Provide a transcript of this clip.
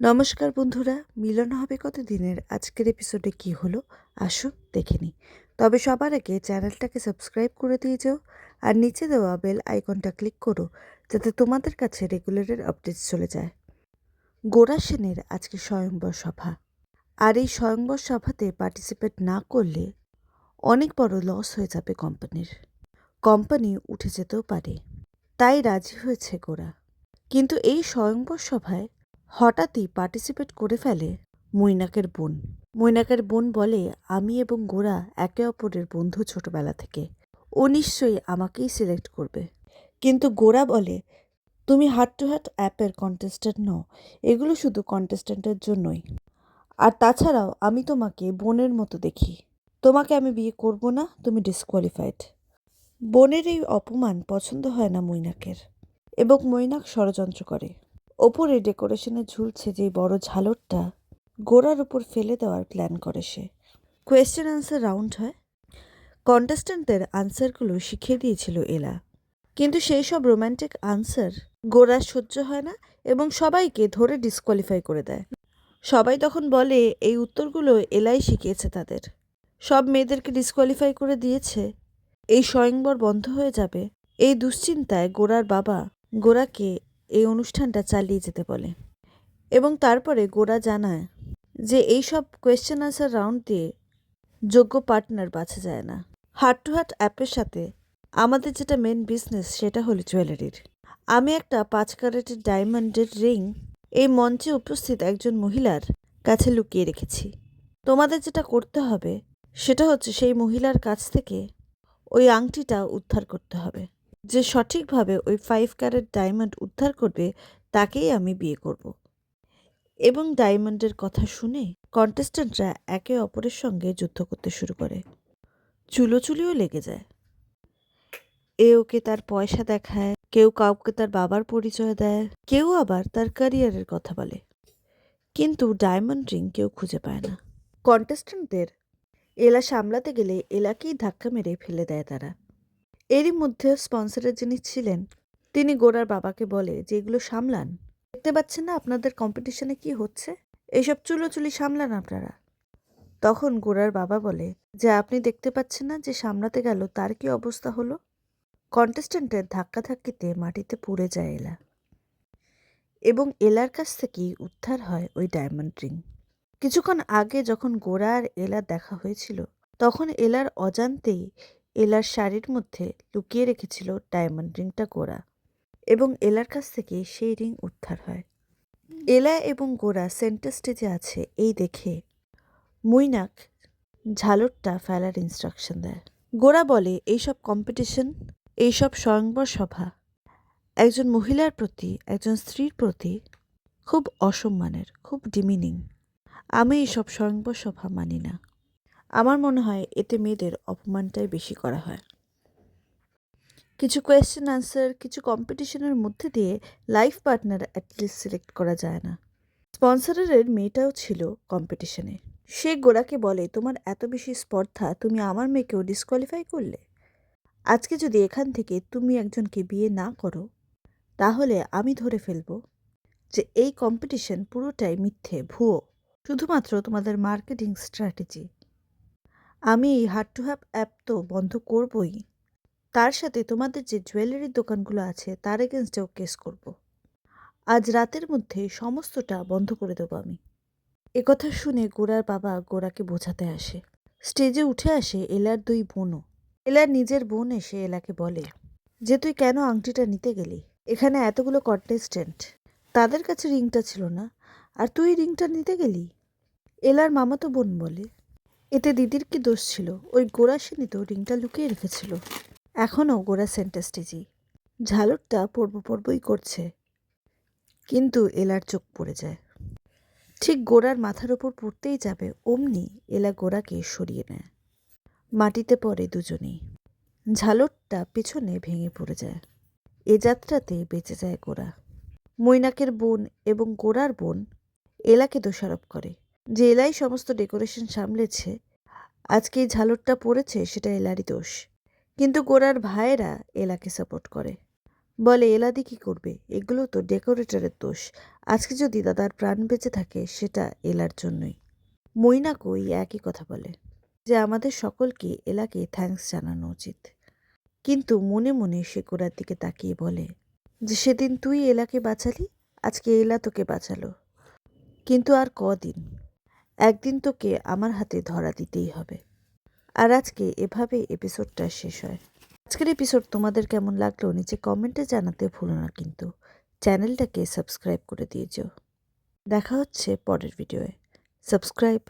নমস্কার বন্ধুরা, মিলন হবে কত দিনের আজকের এপিসোডে কি হলো? আসো দেখে নিই। তবে সবার আগে চ্যানেলটাকে সাবস্ক্রাইব করে দিয়ে যাও আর নিচে দেওয়া বেল আইকনটা ক্লিক করো, যাতে তোমাদের কাছে রেগুলারের আপডেটস চলে যায়। গোরা সেনের আজকে স্বয়ংবর সভা। আর এই স্বয়ংবর সভাতে পার্টিসিপেট না করলে অনেক বড় লস হয়ে যাবে কোম্পানির কোম্পানি উঠে যেতেও পারে। তাই রাজি হয়েছে গোরা কিন্তু এই স্বয়ংবর সভায় হঠাৎই পার্টিসিপেট করে ফেলে মৈনাকের বোন। মৈনাকের বোন বলে, আমি এবং গোরা একে অপরের বন্ধু ছোটবেলা থেকে। ও নিশ্চয়ই আমাকেই সিলেক্ট করবে। কিন্তু গোরা বলে, তুমি হার্ট টু হার্ট অ্যাপের কন্টেস্ট্যান্ট নও। এগুলো শুধু কন্টেস্ট্যান্টের জন্যই। আর তাছাড়াও আমি তোমাকে বোনের মতো দেখি। তোমাকে আমি বিয়ে করব না, তুমি ডিসকোয়ালিফাইড বোনের এই অপমান পছন্দ হয় না মৈনাকের। এবং মৈনাক ষড়যন্ত্র করে। ওপরে ডেকোরেশনে ঝুলছে যে বড় ঝালরটা, গোড়ার উপর ফেলে দেওয়ার প্ল্যান করে সে। কোয়েশ্চেন আনসার রাউন্ড হয়। কন্টেস্ট্যান্টদের আনসারগুলো শিখিয়ে দিয়েছিল এলা কিন্তু সেই সব রোম্যান্টিক আনসার গোড়ার সহ্য হয় না এবং সবাইকে ধরে ডিসকোয়ালিফাই করে দেয়। সবাই তখন বলে, এই উত্তরগুলো এলাই শিখিয়েছে তাদের। সব মেয়েদেরকে ডিসকোয়ালিফাই করে দিয়েছে। এই স্বয়ংবর বন্ধ হয়ে যাবে। এই দুশ্চিন্তায় গোড়ার বাবা গোড়াকে এই অনুষ্ঠানটা চালিয়ে যেতে বলে। এবং তারপরে গোরা জানায় যে এই সব কোয়েশ্চেন আনসার রাউন্ড দিয়ে যোগ্য পার্টনার বাছা যায় না। হার্ট টু হার্ট অ্যাপের সাথে আমাদের যেটা মেন বিজনেস সেটা হলো জুয়েলারির আমি একটা পাঁচ ক্যারেটের ডায়মন্ডের রিং এই মঞ্চে উপস্থিত একজন মহিলার কাছে লুকিয়ে রেখেছি। তোমাদের যেটা করতে হবে সেটা হচ্ছে সেই মহিলার কাছ থেকে ওই আংটিটা উদ্ধার করতে হবে। যে সঠিকভাবে ওই ফাইভ ক্যারেট ডায়মন্ড উদ্ধার করবে, তাকেই আমি বিয়ে করব। এবং ডায়মন্ডের কথা শুনে কন্টেস্ট্যান্টরা একে অপরের সঙ্গে যুদ্ধ করতে শুরু করে। চুলোচুলিও লেগে যায়। এ ওকে তার পয়সা দেখায়, কেউ কাউকে তার বাবার পরিচয় দেয়, কেউ আবার তার ক্যারিয়ারের কথা বলে। কিন্তু ডায়মন্ড রিং কেউ খুঁজে পায় না। কন্টেস্ট্যান্টদের এলা সামলাতে গেলে এলাকেই ধাক্কা মেরে ফেলে দেয় তারা। এরই মধ্যে স্পন্সরের যিনি ছিলেন, তিনি গোড়ার বাবাকে বলে যে এগুলো সামলান। দেখতে পাচ্ছেন না আপনাদের কম্পিটিশনে কি হচ্ছে? এইসব চুলোচুলি সামলান আপনারা। তখন গোড়ার বাবা বলে, যে আপনি দেখতে পাচ্ছেন না যে সামলাতে গেল, তার কি অবস্থা হলো? কন্টেস্ট্যান্টের ধাক্কাধাক্কিতে মাটিতে পড়ে যায় এলা। এবং এলার কাছ থেকেই উদ্ধার হয় ওই ডায়মন্ড রিং কিছুক্ষণ আগে যখন গোড়া আর দেখা হয়েছিল, তখন এলার অজান্তেই এলার শাড়ির মধ্যে লুকিয়ে রেখেছিল ডায়মন্ড রিংটা গোড়া এবং এলার কাছ থেকে সেই রিং উদ্ধার হয়। এলা এবং গোড়া সেন্টার স্টেজে আছে, এই দেখে মুইনাক ঝালরটা ফেলার ইনস্ট্রাকশন দেয়। গোড়া বলে, এইসব কম্পিটিশন এইসব স্বয়ংবর সভা, একজন মহিলার প্রতি, একজন স্ত্রীর প্রতি খুব অসম্মানের, খুব ডিমিনিং আমি এইসব স্বয়ংবর সভা মানি না। আমার মনে হয় এতে মেয়েদের অপমানটাই বেশি করা হয়। কিছু কোয়েশ্চেন আনসার কিছু কম্পিটিশনের মধ্যে দিয়ে লাইফ পার্টনার অ্যাটলিস্ট সিলেক্ট করা যায় না। স্পন্সরের মেয়েটাও ছিল কম্পিটিশনে সে গোড়াকে বলে, তোমার এত বেশি স্পর্ধা, তুমি আমার মেয়েকেও ডিসকোয়ালিফাই করলে? আজকে যদি এখান থেকে তুমি একজনকে বিয়ে না করো, তাহলে আমি ধরে ফেলব যে এই কম্পিটিশন পুরোটাই মিথ্যে, ভুয়ো। শুধুমাত্র তোমাদের মার্কেটিং স্ট্র্যাটেজি আমি এই হার্ট টু হ্যাপ অ্যাপ তো বন্ধ করবই। তার সাথে তোমাদের যে জুয়েলারির দোকানগুলো আছে, তার এগেনস্টেও কেস করব। আজ রাতের মধ্যে সমস্তটা বন্ধ করে দেবো আমি। একথা শুনে গোড়ার বাবা গোড়াকে বোঝাতে আসে। স্টেজে উঠে আসে এলার দুই বোনও। এলার নিজের বোন এসে এলাকে বলে, যে তুই কেন আংটিটা নিতে গেলি? এখানে এতগুলো কন্টেস্টেন্ট তাদের কাছে রিংটা ছিল না। আর তুই রিংটা নিতে গেলি? এলার মামাতো বোন বলে এতে দিদির কি দোষ ছিল? ওই গোড়া সেনি তো রিংটা লুকিয়ে রেখেছিল। এখনও গোড়া সেন্টার স্টেজেই ঝালরটা পর্বই করছে। কিন্তু এলার চোখ পড়ে যায়। ঠিক গোড়ার মাথার ওপর পড়তেই যাবে, অমনি এলা গোড়াকে সরিয়ে নেয়। মাটিতে পড়ে দুজনেই। ঝালরটা পেছনে ভেঙে পড়ে যায়। এ যাত্রাতে বেঁচে যায় গোড়া মৈনাকের বোন এবং গোড়ার বোন এলাকে দোষারোপ করে। যে এলাই সমস্ত ডেকোরেশন সামলেছে, আজকে এই ঝালরটা পড়েছে, সেটা এলারই দোষ। কিন্তু গোড়ার ভাইয়েরা এলাকে সাপোর্ট করে। বলে, এলাদি কি করবে? এগুলো তো ডেকোরেটরের দোষ। আজকে যদি দাদার প্রাণ বেঁচে থাকে, সেটা এলার জন্যই। মইনা কই একই কথা বলে, যে আমাদের সকলকে এলাকে থ্যাঙ্কস জানানো উচিত। কিন্তু মনে মনে সে গোড়ার দিকে তাকিয়ে বলে, যে সেদিন তুই এলাকে বাঁচালি, আজকে এলা তোকে বাঁচালো। কিন্তু আর কদিন? একদিন তোকে আমার হাতে ধরা দিতেই হবে। আর আজকে এভাবে এপিসোডটা শেষ হয়। আজকের এপিসোড তোমাদের কেমন লাগল নিচে কমেন্টে জানাতে ভুলো না কিন্তু। চ্যানেলটাকে সাবস্ক্রাইব করে দিয়েছ দেখা হচ্ছে পরের ভিডিওয়ে সাবস্ক্রাইব